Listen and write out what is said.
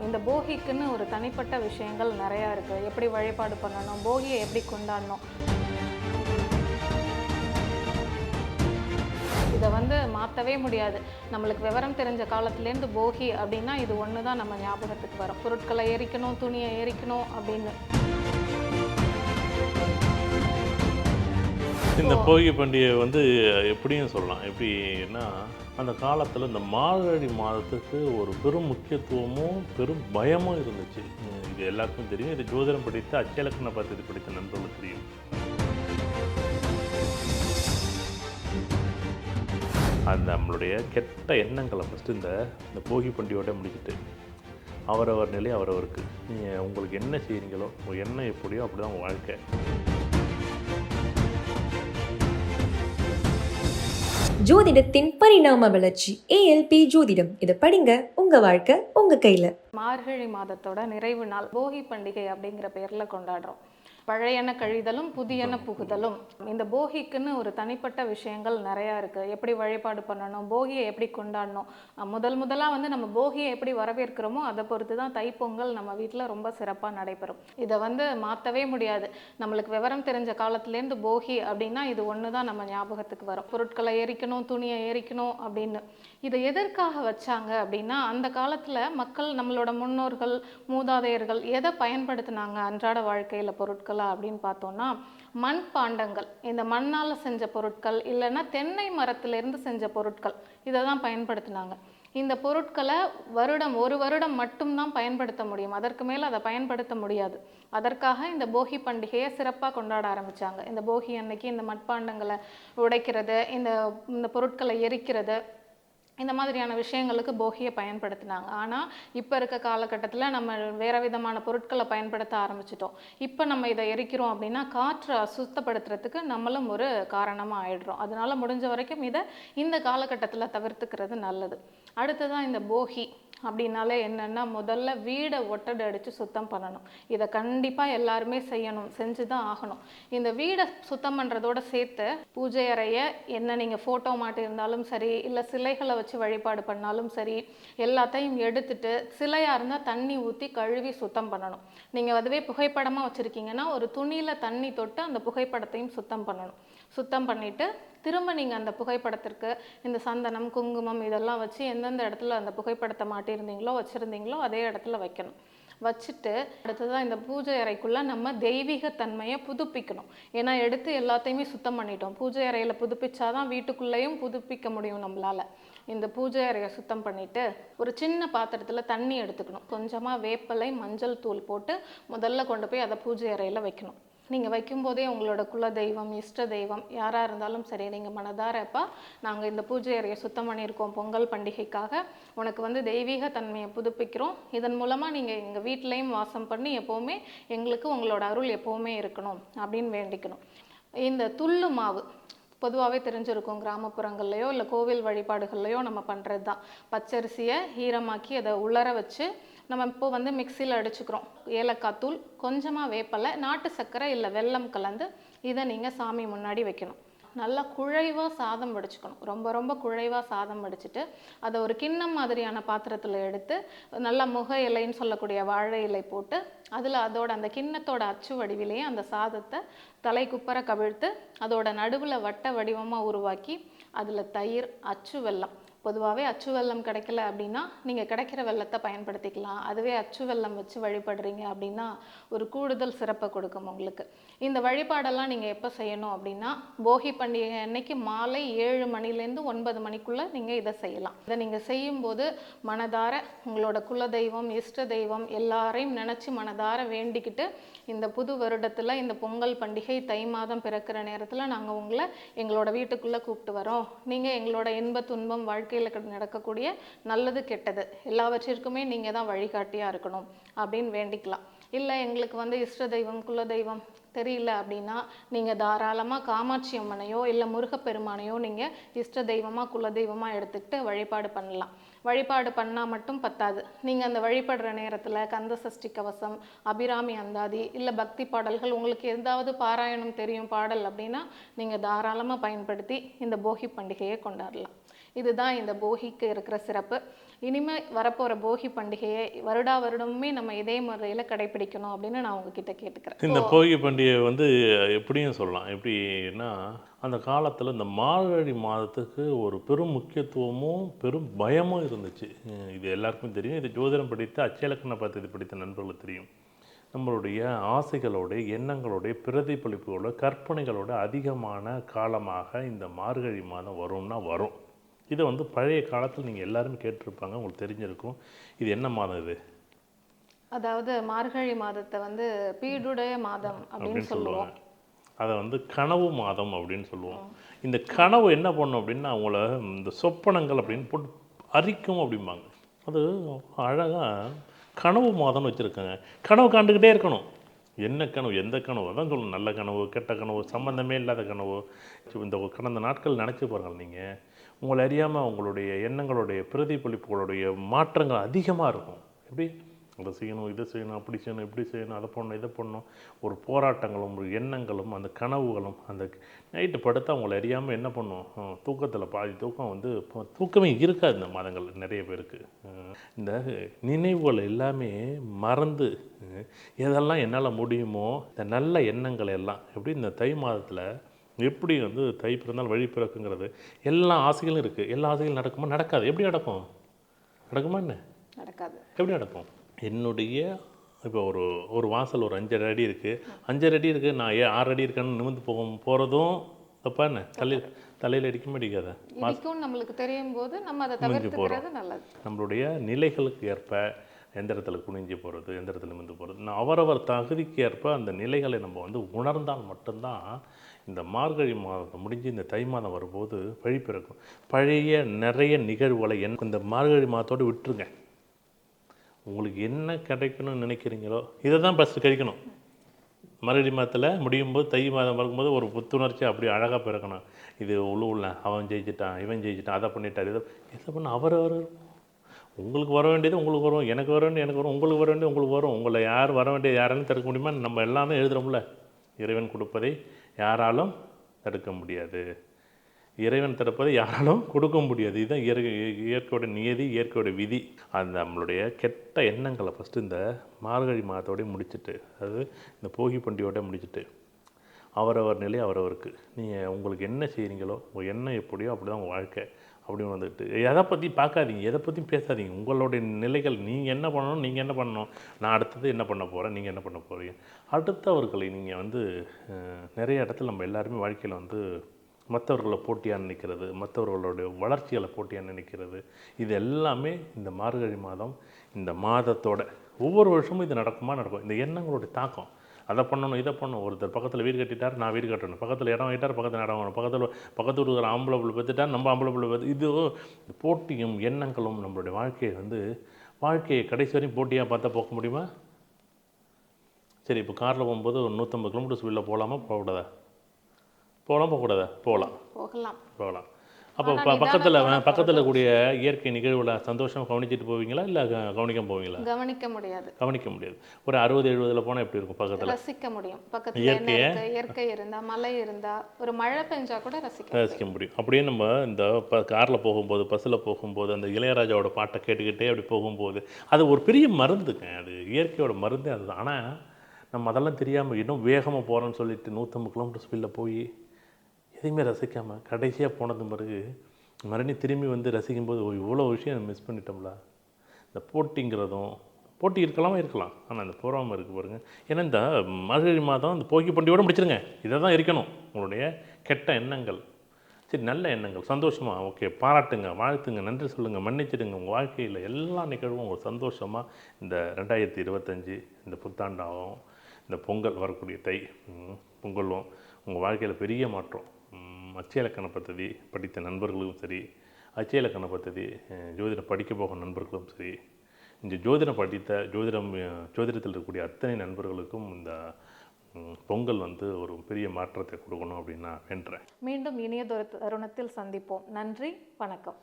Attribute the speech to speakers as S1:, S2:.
S1: இந்த போகிக்குன்னு ஒரு தனிப்பட்ட விஷயங்கள் நிறையா இருக்குது எப்படி வழிபாடு பண்ணணும் போகியை எப்படி கொண்டாடணும். இதை வந்து மாற்றவே முடியாது. நம்மளுக்கு விவரம் தெரிஞ்ச காலத்துலேருந்து போகி அப்படின்னா இது ஒன்று தான் நம்ம ஞாபகத்துக்கு வரும். பொருட்களை எரிக்கணும் துணியை எரிக்கணும் அப்படின்னு.
S2: இந்த போகி பண்டிகை வந்து எப்படியும் சொல்லலாம். எப்படின்னா அந்த காலத்தில் இந்த மார்கழி மாதத்துக்கு ஒரு பெரும் முக்கியத்துவமும் பெரும் பயமும் இருந்துச்சு. இது எல்லாருக்கும் தெரியும். இது ஜோதிடம் படித்த அச்சலக்கண பദ്ധதி படித்த நண்பர்களுக்கு தெரியும். அந்த நம்மளுடைய கெட்ட எண்ணங்களை ஃபஸ்ட்டு இந்த இந்த போகி பண்டிகையோட முடிக்கிட்டு அவரவர் நிலை அவரவருக்கு. நீங்கள் உங்களுக்கு என்ன செய்கிறீங்களோ உங்கள் எண்ணம் எப்படியோ அப்படி தான் உங்கள் வாழ்க்கை.
S3: ஜோதிடத்தின் பரிணாம வளர்ச்சி ஏஎல்பி ஜோதிடம். இதை படிங்க உங்க வாழ்க்கை உங்க கையில.
S1: மார்கழி மாதத்தோட நிறைவு நாள் போகி பண்டிகை அப்படிங்கிற பேர்ல கொண்டாடுறோம். பழையன கழிதலும் புதியன புகுதலும். இந்த போகிக்குன்னு ஒரு தனிப்பட்ட விஷயங்கள் நிறையா இருக்குது எப்படி வழிபாடு பண்ணணும் போகியை எப்படி கொண்டாடணும் முதல் முதலாக வந்து நம்ம போகியை எப்படி வரவேற்கிறோமோ அதை பொறுத்து தான் தைப்பொங்கல் நம்ம வீட்டில் ரொம்ப சிறப்பாக நடைபெறும். இதை வந்து மாற்றவே முடியாது. நம்மளுக்கு விவரம் தெரிஞ்ச காலத்துலேருந்து போகி அப்படின்னா இது ஒன்று தான் நம்ம ஞாபகத்துக்கு வரும். பொருட்களை எரிக்கணும் துணியை எரிக்கணும் அப்படின்னு. இதை எதற்காக வச்சாங்க அப்படின்னா அந்த காலத்தில் மக்கள் நம்மளோட முன்னோர்கள் மூதாதையர்கள் எதை பயன்படுத்தினாங்க? அன்றாட வாழ்க்கையில் பொருட்களா அப்படின்னு பார்த்தோம்னா மண் பாண்டங்கள். இந்த மண்ணால் செஞ்ச பொருட்கள் இல்லைன்னா தென்னை மரத்திலிருந்து செஞ்ச பொருட்கள் இதை தான் பயன்படுத்தினாங்க. இந்த பொருட்களை வருடம் ஒரு வருடம் மட்டும்தான் பயன்படுத்த முடியும். அதற்கு மேல் அதை பயன்படுத்த முடியாது. அதற்காக இந்த போகி பண்டிகையை சிறப்பாக கொண்டாட ஆரம்பித்தாங்க இந்த போகி அன்னைக்கு இந்த மட்பாண்டங்களை உடைக்கிறது இந்த இந்த பொருட்களை எரிக்கிறது இந்த மாதிரியான விஷயங்களுக்கு போகியை பயன்படுத்தினாங்க. ஆனால் இப்போ இருக்க காலகட்டத்தில் நம்ம வேறு விதமான பொருட்களை பயன்படுத்த ஆரம்பிச்சிட்டோம். இப்போ நம்ம இதை எரிக்கிறோம் அப்படின்னா காற்றை அசுத்தப்படுத்துறதுக்கு நம்மளும் ஒரு காரணமாக ஆயிடுறோம். அதனால முடிஞ்ச வரைக்கும் இதை இந்த காலகட்டத்தில் தவிர்த்துக்கிறது நல்லது. அடுத்ததான் இந்த போகி. அப்படின்னாலே என்னென்னா முதல்ல வீடை ஒட்டடை அடித்து சுத்தம் பண்ணணும். இதை கண்டிப்பாக எல்லாருமே செய்யணும் செஞ்சு தான் ஆகணும். இந்த வீடை சுத்தம் பண்ணுறதோட சேர்த்து பூஜை அறையை என்ன நீங்கள் ஃபோட்டோ மாட்டியிருந்தாலும் சரி இல்லை சிலைகளை வச்சு வழிபாடு பண்ணாலும் சரி எல்லாத்தையும் எடுத்துட்டு சிலையாக இருந்தால் தண்ணி ஊற்றி கழுவி சுத்தம் பண்ணணும். நீங்கள் அதுவே புகைப்படமாக வச்சுருக்கீங்கன்னா ஒரு துணியில் தண்ணி தொட்டு அந்த புகைப்படத்தையும் சுத்தம் பண்ணணும். சுத்தம் பண்ணிவிட்டு திரும்ப நீங்கள் அந்த புகைப்படத்திற்கு இந்த சந்தனம் குங்குமம் இதெல்லாம் வச்சு எந்தெந்த இடத்துல அந்த புகைப்படத்தை மாட்டியிருந்தீங்களோ வச்சுருந்தீங்களோ அதே இடத்துல வைக்கணும். வச்சுட்டு அடுத்ததான் இந்த பூஜை அறைக்குள்ளே நம்ம தெய்வீக தன்மையை புதுப்பிக்கணும். ஏன்னா எடுத்து எல்லாத்தையுமே சுத்தம் பண்ணிட்டோம். பூஜை அறையில் புதுப்பிச்சாதான் வீட்டுக்குள்ளேயும் புதுப்பிக்க முடியும் நம்மளால. இந்த பூஜை அறையை சுத்தம் பண்ணிட்டு ஒரு சின்ன பாத்திரத்தில் தண்ணி எடுத்துக்கணும். கொஞ்சமாக வேப்பலை மஞ்சள் தூள் போட்டு முதல்ல கொண்டு போய் அதை பூஜை அறையில் வைக்கணும். நீங்கள் வைக்கும்போதே உங்களோட குல தெய்வம் இஷ்ட தெய்வம் யாராக இருந்தாலும் சரி நீங்கள் மனதாரப்பா நாங்கள் இந்த பூஜை அறையை சுத்தம் பண்ணியிருக்கோம் பொங்கல் பண்டிகைக்காக. உனக்கு வந்து தெய்வீக தன்மையை புதுப்பிக்கிறோம். இதன் மூலமாக நீங்கள் எங்கள் வீட்லேயும் வாசம் பண்ணி எப்போவுமே எங்களுக்கு உங்களோட அருள் எப்போவுமே இருக்கணும் அப்படின்னு வேண்டிக்கணும். இந்த துள்ளு மாவு பொதுவாகவே தெரிஞ்சிருக்கும் கிராமப்புறங்கள்லையோ இல்லை கோவில் வழிபாடுகள்லையோ நம்ம பண்ணுறது தான் பச்சரிசியை ஈரமாக்கி அதை உலர வச்சு நம்ம இப்போ வந்து மிக்சியில் அடிச்சுக்கிறோம். ஏலக்காய் தூள் கொஞ்சமாக வேப்பலை நாட்டு சர்க்கரை இல்லை வெல்லம் கலந்து இதை நீங்கள் சாமி முன்னாடி வைக்கணும். நல்லா குழைவாக சாதம் வடிச்சுக்கணும். ரொம்ப ரொம்ப குழைவாக சாதம் வடிச்சிட்டு அதை ஒரு கிண்ணம் மாதிரியான பாத்திரத்தில் எடுத்து நல்லா முக இலைன்னு சொல்லக்கூடிய வாழை இலை போட்டு அதில் அதோட அந்த கிண்ணத்தோட அச்சு வடிவிலேயே அந்த சாதத்தை தலை குப்பரை கவிழ்த்து அதோட நடுவில் வட்ட வடிவமாக உருவாக்கி அதில் தயிர் அச்சு வெல்லம் பொதுவாகவே அச்சு வெல்லம் கிடைக்கல அப்படின்னா நீங்கள் கிடைக்கிற வெள்ளத்தை பயன்படுத்திக்கலாம். அதுவே அச்சு வெள்ளம் வச்சு வழிபடுறீங்க அப்படின்னா ஒரு கூடுதல் சிறப்பை கொடுக்கும் உங்களுக்கு. இந்த வழிபாடெல்லாம் நீங்கள் எப்போ செய்யணும் அப்படின்னா போகி பண்டிகை அன்னைக்கு மாலை ஏழு மணிலேருந்து ஒன்பது மணிக்குள்ளே நீங்கள் இதை செய்யலாம். இதை நீங்கள் செய்யும்போது மனதார உங்களோட குல தெய்வம் இஷ்ட தெய்வம் எல்லாரையும் நினச்சி மனதார வேண்டிக்கிட்டு இந்த புது வருடத்தில் இந்த பொங்கல் பண்டிகை தை மாதம் பிறக்கிற நேரத்தில் நாங்கள் உங்களை எங்களோட வீட்டுக்குள்ளே கூப்பிட்டு வரோம். நீங்கள் எங்களோட இன்ப துன்பம் வாழ்க்கையில் நடக்கக்கூடிய நல்லது கெட்டது எல்லாவற்றிற்குமே நீங்கள் தான் வழிகாட்டியாக இருக்கணும் அப்படின்னு வேண்டிக்கலாம். இல்லை எங்களுக்கு வந்து இஷ்ட தெய்வம் குல தெய்வம் தெரியல அப்படின்னா நீங்கள் தாராளமாக காமாட்சி அம்மனையோ இல்லை முருகப்பெருமானையோ நீங்கள் இஷ்ட தெய்வமாக குல தெய்வமாக எடுத்துக்கிட்டு வழிபாடு பண்ணலாம். வழிபாடு பண்ணால் மட்டும் பத்தாது. நீங்கள் அந்த வழிபடுற நேரத்தில் கந்த சஷ்டி கவசம் அபிராமி அந்தாதி இல்லை பக்தி பாடல்கள் உங்களுக்கு எதாவது பாராயணம் தெரியும் பாடல் அப்படின்னா நீங்கள் தாராளமாக பயன்படுத்தி இந்த போகி பண்டிகையை கொண்டாடலாம். இதுதான் இந்த போகிக்கு இருக்கிற சிறப்பு. இனிமே வரப்போற போகி பண்டிகையை வருடா வருடமுமே நம்ம இதே முறையில் கடைபிடிக்கணும் அப்படின்னு நான் உங்ககிட்ட கேட்டுக்கிறேன்.
S2: இந்த போகி பண்டிகை வந்து எப்படியும் சொல்லலாம். எப்படின்னா அந்த காலத்தில் இந்த மார்கழி மாதத்துக்கு ஒரு பெரும் முக்கியத்துவமும் பெரும் பயமும் இருந்துச்சு. இது எல்லாருக்குமே தெரியும். இது ஜோதிடம் படித்த அச்சலக்கண பദ്ധதி படித்த நண்பர்களுக்கு தெரியும். நம்மளுடைய ஆசைகளோட எண்ணங்களோட பிரதிபலிப்புகளோட கற்பனைகளோட அதிகமான காலமாக இந்த மார்கழி மாதம் வரும்னா வரும். இதை வந்து பழைய காலத்தில் நீங்கள் எல்லாருமே கேட்டிருப்பாங்க உங்களுக்கு தெரிஞ்சிருக்கும். இது என்ன மாதம் இது?
S1: அதாவது மார்கழி மாதத்தை வந்து பீடுடைய மாதம் அப்படின்னு சொல்லுவோம்.
S2: அதை வந்து கனவு மாதம் அப்படின்னு சொல்லுவோம். இந்த கனவு என்ன பண்ணும் அப்படின்னா அவங்கள இந்த சொப்பனங்கள் அப்படின்னு போட்டு அரிக்கும் அப்படிம்பாங்க. அது அழகாக கனவு மாதம்னு வச்சுருக்காங்க. கனவு காண்டுக்கிட்டே இருக்கணும். என்ன கனவு எந்த கனவு? அதான் சொல்லணும். நல்ல கனவு கெட்ட கனவு சம்மந்தமே இல்லாத கனவு. இந்த கடந்த நாட்கள் நினச்சி பாருங்கள் நீங்கள் உங்களை அறியாமல் உங்களுடைய எண்ணங்களுடைய பிரதிபலிப்புகளுடைய மாற்றங்கள் அதிகமாக இருக்கும். எப்படி? அதை செய்யணும் இதை செய்யணும் அப்படி செய்யணும் இப்படி செய்யணும் அதை பண்ணணும் இதை பண்ணணும். ஒரு போராட்டங்களும் ஒரு எண்ணங்களும் அந்த கனவுகளும் அந்த நைட்டு படுத்தா அவங்கள அறியாமல் என்ன பண்ணும்? தூக்கத்தில் பாதி தூக்கம் வந்து தூக்கமே இருக்காது இந்த மாதங்கள் நிறைய பேருக்கு. இந்த நினைவுகள் எல்லாமே மறந்து எதெல்லாம் என்னால் முடியுமோ இந்த நல்ல எண்ணங்கள் எல்லாம் எப்படி இந்த தை மாதத்தில் எப்படி வந்து தை பிறந்தால் வழி பிறக்குங்கிறது எல்லா ஆசைகளும் இருக்குது எல்லா ஆசைகளும் நடக்குமா? நடக்காது. எப்படி நடக்கும்? நடக்குமா என்ன?
S1: நடக்காது.
S2: எப்படி நடக்கும்? என்னுடைய இப்போ ஒரு ஒரு வாசல் ஒரு அஞ்சரை அடி இருக்குது அஞ்சரை அடி இருக்குது நான் ஏன் ஆறு அடி இருக்கேன்னு நிமிந்து போகும் போகிறதும் தப்பா என்ன? தலையில் தலையில் அடிக்க
S1: இடிக்கும் நம்மளுக்கு தெரியும் போது நம்ம அதை தவிர்த்துக்கிறது நல்லது.
S2: நம்மளுடைய நிலைகளுக்கு ஏற்ப எந்த இடத்துல குனிஞ்சு போகிறது எந்த இடத்துல நிமிந்து போகிறது நான் அவரவர் தகுதிக்கு ஏற்ப அந்த நிலைகளை நம்ம வந்து உணர்ந்தால் மட்டும்தான் இந்த மார்கழி மாதம் முடிஞ்சு இந்த தை மாதம் வரும்போது வழி பிறக்கும். பழைய நிறைய நிகழ்வுகளை என் இந்த மார்கழி மாதத்தோடு விட்டுருங்க. உங்களுக்கு என்ன கிடைக்கணும்னு நினைக்கிறீங்களோ இதை தான் ஃபஸ்ட்டு கிடைக்கணும் மறுபடி மாதத்தில் முடியும் போது தை மாதம் வரும்போது ஒரு புத்துணர்ச்சி அப்படி அழகாக பிறக்கணும். இது உள்ள உள்ள அவன் ஜெயிச்சிட்டான் இவன் ஜெயிச்சிட்டான் அதை பண்ணிட்டார் இதை இதை பண்ண அவர் அவர். உங்களுக்கு வர வேண்டியது உங்களுக்கு வரும் எனக்கு வர வேண்டியது எனக்கு வரும் உங்களுக்கு வர வேண்டியது உங்களுக்கு வரும். உங்களை யார் வர வேண்டியது யாராலும் தடுக்க முடியுமா? நம்ம எல்லாமே எழுதுகிறோம்ல இறைவன் கொடுப்பதை யாராலும் தடுக்க முடியாது. இறைவன் தடுப்பதை யாராலும் கொடுக்க முடியாது. இதுதான் இயற்கை இயற்கையோட நியதி இயற்கையோட விதி. அந்த நம்மளுடைய கெட்ட எண்ணங்களை ஃபஸ்ட்டு இந்த மார்கழி மாதத்தோடய முடிச்சுட்டு அதாவது இந்த போகி பண்டிகையோட முடிச்சுட்டு அவரவர் நிலை அவரவருக்கு. நீங்கள் உங்களுக்கு என்ன செய்கிறீங்களோ உங்கள் எண்ணம் எப்படியோ அப்படி தான் உங்கள் வாழ்க்கை. அப்படின்னு வந்துட்டு எதை பற்றி பார்க்காதீங்க எதை பற்றியும் பேசாதீங்க. உங்களுடைய நிலைகள் நீங்கள் என்ன பண்ணணும் நீங்கள் என்ன பண்ணணும். நான் அடுத்தது என்ன பண்ண போகிறேன் நீங்கள் என்ன பண்ண போகிறீங்க அடுத்தவர்களை நீங்கள் வந்து நிறைய இடத்துல நம்ம எல்லாருமே வாழ்க்கையில் வந்து மற்றவர்களை போட்டியாக நினைக்கிறது மற்றவர்களுடைய வளர்ச்சிகளை போட்டியாக நினைக்கிறது. இது எல்லாமே இந்த மார்கழி மாதம் இந்த மாதத்தோட ஒவ்வொரு வருஷமும் இது நடக்குமா நடக்கும். இந்த எண்ணங்களுடைய தாக்கம். அதை பண்ணணும் இதை பண்ணணும். ஒருத்தர் பக்கத்தில் வீடு கட்டிட்டார் நான் வீடு கட்டணும். பக்கத்தில் இடம் வாங்கிட்டார் பக்கத்தில் இடம் வாங்கணும். பக்கத்தில் பக்கத்து இருக்கிற ஆம்பளை பிள்ளை பெற்றுட்டார் நம்ம ஆம்பளை பிள்ளை பெற்று இது போட்டியும் எண்ணங்களும் நம்மளுடைய வாழ்க்கையை வந்து வாழ்க்கையை கடைசி வரையும் போட்டியாக பார்த்தா போக முடியுமா? சரி இப்போ காரில் போகும்போது ஒரு நூற்றம்பது கிலோமீட்டர் ஸ்பீடில் போகலாமா? போகக்கூடாதா? போகலாம் போகக்கூடாதா? போகலாம்.
S1: போகலாம்.
S2: போகலாம். அப்போ பக்கத்தில் பக்கத்தில் கூடிய இயற்கை நிகழ்வுல சந்தோஷம் கவனிச்சிட்டு போவீங்களா? இல்லை கவனிக்க போவீங்களா?
S1: கவனிக்க முடியாது.
S2: கவனிக்க முடியாது. ஒரு அறுபது எழுபதுல போனால் எப்படி இருக்கும் பக்கத்தில்?
S1: ரசிக்க முடியும். பக்கத்துல
S2: இயற்கையை?
S1: இயற்கை இருந்தா மழை இருந்தா ஒரு மழை பெஞ்சா கூட ரசிக்க
S2: ரசிக்க முடியும். அப்படியே நம்ம இந்த காரில் போகும்போது பஸ்ஸில் போகும்போது அந்த இளையராஜாவோட பாட்டை கேட்டுக்கிட்டே அப்படி போகும்போது அது ஒரு பெரிய மருந்துங்க. அது இயற்கையோட மருந்தே அதுதான். ஆனால் நம்ம அதெல்லாம் தெரியாமல் இன்னும் வேகமாக போகிறோன்னு சொல்லிட்டு நூற்றம்பது கிலோமீட்டர் ஸ்பீடில் போய் எதையுமே ரசிக்காமல் கடைசியாக போனது பிறகு மறுபடியும் திரும்பி வந்து ரசிக்கும்போது இவ்வளோ விஷயம் மிஸ் பண்ணிட்டோம்ல. இந்த போட்டிங்கிறதும் போட்டி இருக்கலாமா இருக்கலாம். ஆனால் இந்த போகாமல் இருக்குது பாருங்கள் ஏன்னா இந்த மார்கழி மாதம் இந்த போக்கி பண்டிகையோட முடிச்சிருங்க. இதை தான் இருக்கணும். உங்களுடைய கெட்ட எண்ணங்கள். சரி நல்ல எண்ணங்கள். சந்தோஷமாக ஓகே பாராட்டுங்க வாழ்த்துங்க நன்றி சொல்லுங்கள் மன்னிச்சிடுங்க. உங்கள் வாழ்க்கையில் எல்லா நிகழ்வும் உங்கள் சந்தோஷமாக இந்த ரெண்டாயிரத்தி இருபத்தஞ்சி இந்த புத்தாண்டாகவும் இந்த பொங்கல் வரக்கூடிய தை பொங்கலும் உங்கள் வாழ்க்கையில் பெரிய மாற்றம். அச்சயலக்கண பദ്ധதி படித்த நண்பர்களும் சரி அச்சயலக்கண பத்ததி ஜோதிடம் படிக்க போகும் நண்பர்களும் சரி இந்த ஜோதிடம் படித்த ஜோதிடம் ஜோதிடத்தில் இருக்கக்கூடிய அத்தனை நண்பர்களுக்கும் இந்த பொங்கல் வந்து ஒரு பெரிய மாற்றத்தை கொடுக்கணும் அப்படின்னு நான் வேண்டுறேன்.
S1: மீண்டும் இணைய தருணத்தில் சந்திப்போம். நன்றி வணக்கம்.